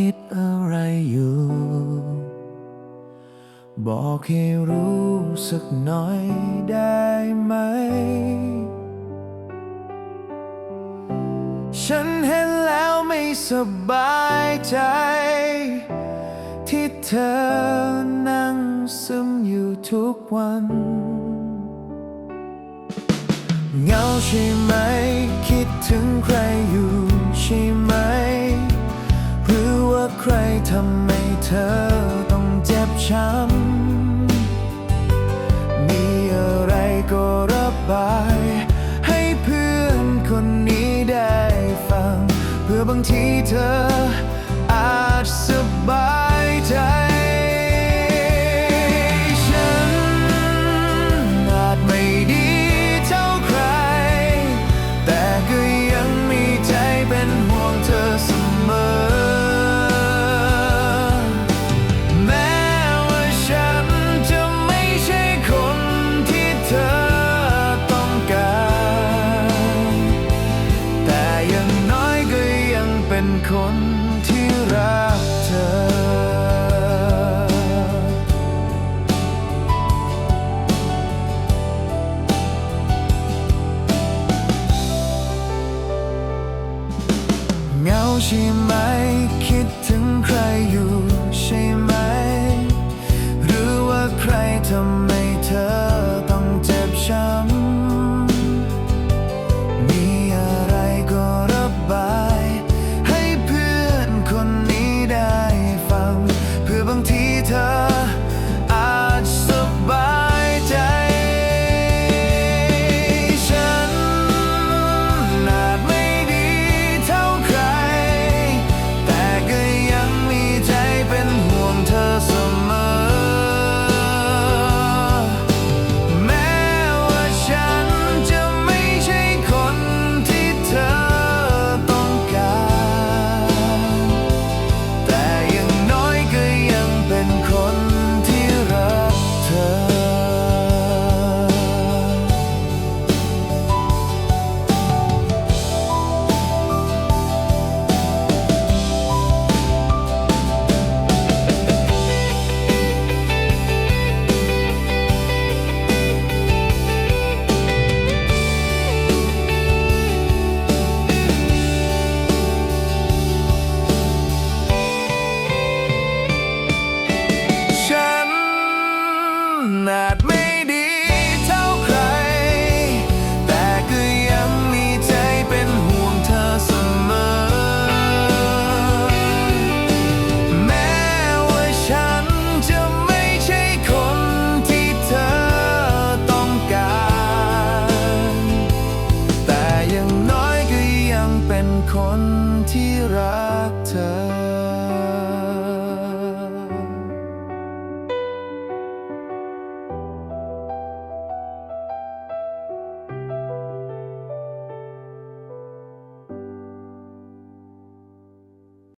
คิดอะไรอยู่ บอกให้รู้สักหน่อยได้ไหม ฉันเห็นแล้วไม่สบายใจ ที่เธอนั่งซึมอยู่ทุกวันเงาใช่ไหม คิดถึงใครอยู่ใช่ไหม ใครทำให้เธอต้องเจ็บช้ำ มีอะไรก็ระบาย ให้เพื่อนคนนี้ได้ฟัง เพื่อบางทีเธอ คนที่รักเธอเหงาใช่ไหมคิดถึงใครอยู่ เธอ คนที่รัก